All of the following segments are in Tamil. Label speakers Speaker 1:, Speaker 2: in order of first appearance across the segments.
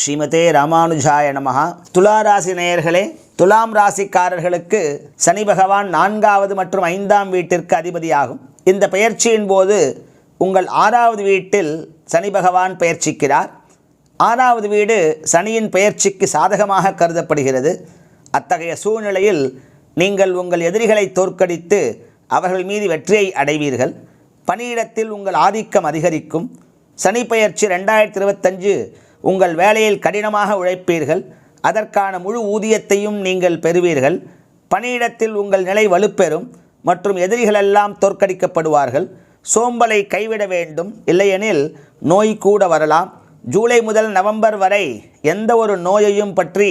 Speaker 1: ஸ்ரீமதே ராமானுஜாய நமகா துலா ராசி நேயர்களே துலாம் ராசிக்காரர்களுக்கு சனி பகவான் நான்காவது மற்றும் ஐந்தாம் வீட்டிற்கு அதிபதியாகும். இந்த பெயர்ச்சியின் போது உங்கள் ஆறாவது வீட்டில் சனி பகவான் பெயர்ச்சிக்கிறார். ஆறாவது வீடு சனியின் பெயர்ச்சிக்கு சாதகமாக கருதப்படுகிறது. அத்தகைய சூழ்நிலையில் நீங்கள் உங்கள் எதிரிகளை தோற்கடித்து அவர்கள் மீது வெற்றியை அடைவீர்கள். பணியிடத்தில் உங்கள் ஆதிக்கம் அதிகரிக்கும். சனி பெயர்ச்சி ரெண்டாயிரத்தி இருபத்தஞ்சு உங்கள் வேலையில் கடினமாக உழைப்பீர்கள். அதற்கான முழு ஊதியத்தையும் நீங்கள் பெறுவீர்கள். பணியிடத்தில் உங்கள் நிலை வலுப்பெறும் மற்றும் எதிரிகளெல்லாம் தோற்கடிக்கப்படுவார்கள். சோம்பலை கைவிட வேண்டும். இல்லையெனில் நோய் கூட வரலாம். ஜூலை முதல் நவம்பர் வரை எந்த ஒரு நோயையும் பற்றி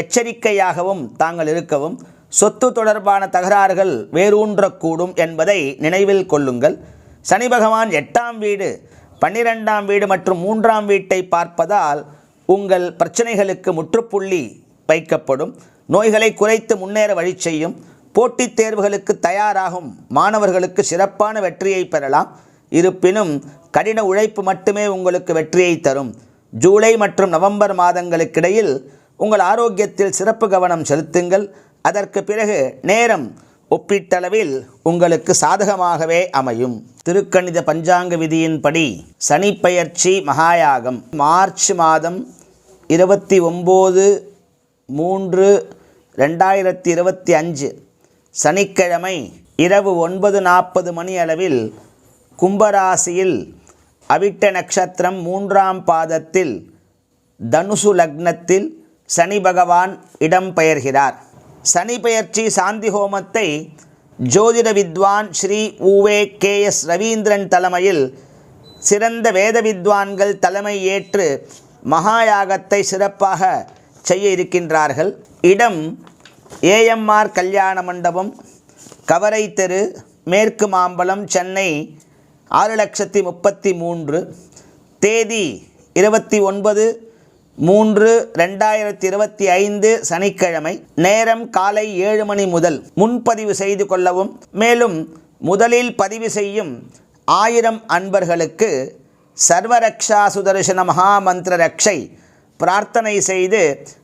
Speaker 1: எச்சரிக்கையாகவும் தாங்கள் இருக்கவும் சொத்து தொடர்பான தகராறுகள் வேரூன்றக்கூடும் என்பதை நினைவில் கொள்ளுங்கள். சனி பகவான் எட்டாம் வீடு பன்னிரெண்டாம் வீடு மற்றும் மூன்றாம் வீட்டை பார்ப்பதால் உங்கள் பிரச்சனைகளுக்கு முற்றுப்புள்ளி வைக்கப்படும். நோய்களை குறைத்து முன்னேற வழி செய்யும். போட்டித் தேர்வுகளுக்கு தயாராகும். மாணவர்களுக்கு சிறப்பான வெற்றியை பெறலாம். இருப்பினும் கடின உழைப்பு மட்டுமே உங்களுக்கு வெற்றியை தரும். ஜூலை மற்றும் நவம்பர் மாதங்களுக்கிடையில் உங்கள் ஆரோக்கியத்தில் சிறப்பு கவனம் செலுத்துங்கள். அதற்கு பிறகு நேரம் ஒப்பீட்டளவில் உங்களுக்கு சாதகமாகவே அமையும். திருக்கணித பஞ்சாங்க விதியின்படி சனிப்பெயர்ச்சி மகாயாகம். மார்ச் மாதம் இருபத்தி ஒம்பது மூன்று ரெண்டாயிரத்தி இருபத்தி அஞ்சு சனிக்கிழமை இரவு ஒன்பது நாற்பது மணி அளவில் கும்பராசியில் அவிட்ட நட்சத்திரம் மூன்றாம் பாதத்தில் தனுசு லக்னத்தில் சனி பகவான் இடம்பெயர்கிறார் சனி பெயர்ச்சி சாந்தி ஹோமத்தை ஜோதிட வித்வான் ஸ்ரீ உவே கே எஸ் ரவீந்திரன் தலைமையில் சிறந்த வேத வித்வான்கள் தலைமை ஏற்று மகாயாகத்தை சிறப்பாக செய்ய இருக்கின்றார்கள். இடம் ஏஎம்ஆர் கல்யாண மண்டபம் கவரை தெரு மேற்கு மாம்பலம் சென்னை ஆறு லட்சத்தி முப்பத்தி மூன்று தேதி இருபத்தி ஒன்பது மூன்று ரெண்டாயிரத்தி இருபத்தி ஐந்து சனிக்கிழமை நேரம் காலை ஏழு மணி முதல் முன்பதிவு செய்து கொள்ளவும் மேலும் முதலில் பதிவு செய்யும் ஆயிரம் அன்பர்களுக்கு சர்வரக்ஷா சுதர்சன மகாமந்திர ரக்ஷை பிரார்த்தனை செய்து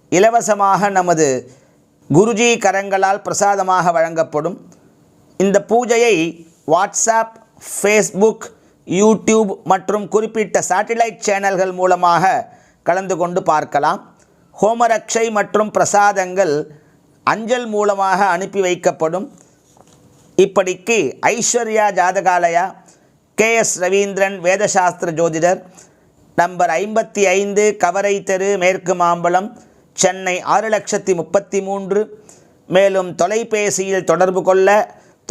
Speaker 1: இலவசமாக நமது குருஜி கரங்களால் பிரசாதமாக வழங்கப்படும். இந்த பூஜையை வாட்ஸ்அப் ஃபேஸ்புக் யூடியூப் மற்றும் குறிப்பிட்ட சேட்டிலைட் சேனல்கள் மூலமாக கலந்து கொண்டு பார்க்கலாம். ஹோமரக்ஷை மற்றும் பிரசாதங்கள் அஞ்சல் மூலமாக அனுப்பி வைக்கப்படும். இப்படிக்கு ஐஸ்வர்யா ஜாதகாலயா கே எஸ் ரவீந்திரன் வேதசாஸ்திர ஜோதிடர் நம்பர் ஐம்பத்தி ஐந்து கவரை தெரு மேற்கு மாம்பலம் சென்னை ஆறு லட்சத்தி முப்பத்தி மூன்று. மேலும் தொலைபேசியில் தொடர்பு கொள்ள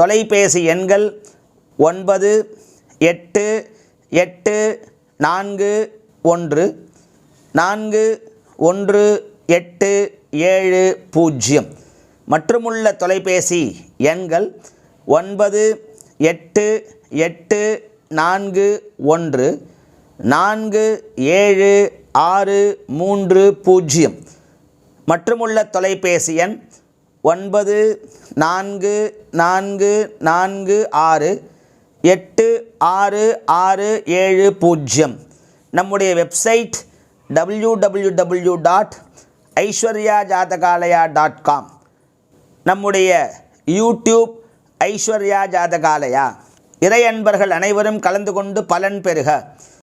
Speaker 1: தொலைபேசி எண்கள் ஒன்பது எட்டு எட்டு நான்கு ஒன்று. நான்கு ஒன்று எட்டு ஏழு பூஜ்ஜியம். மற்றுமுள்ள தொலைபேசி எண்கள் ஒன்பது எட்டு எட்டு நான்கு ஒன்று நான்கு ஏழு ஆறு மூன்று பூஜ்ஜியம். மற்றுமுள்ள தொலைபேசி எண் ஒன்பது நான்கு நான்கு நான்கு ஆறு எட்டு ஆறு ஆறு ஏழு பூஜ்ஜியம். நம்முடைய website W W W dot Aishwarya Jathakalaya dot com நம்முடைய யூடியூப் ஐஸ்வர்யா ஜாதகாலயா இறை அன்பர்கள் அனைவரும் கலந்து கொண்டு பலன் பெறுக.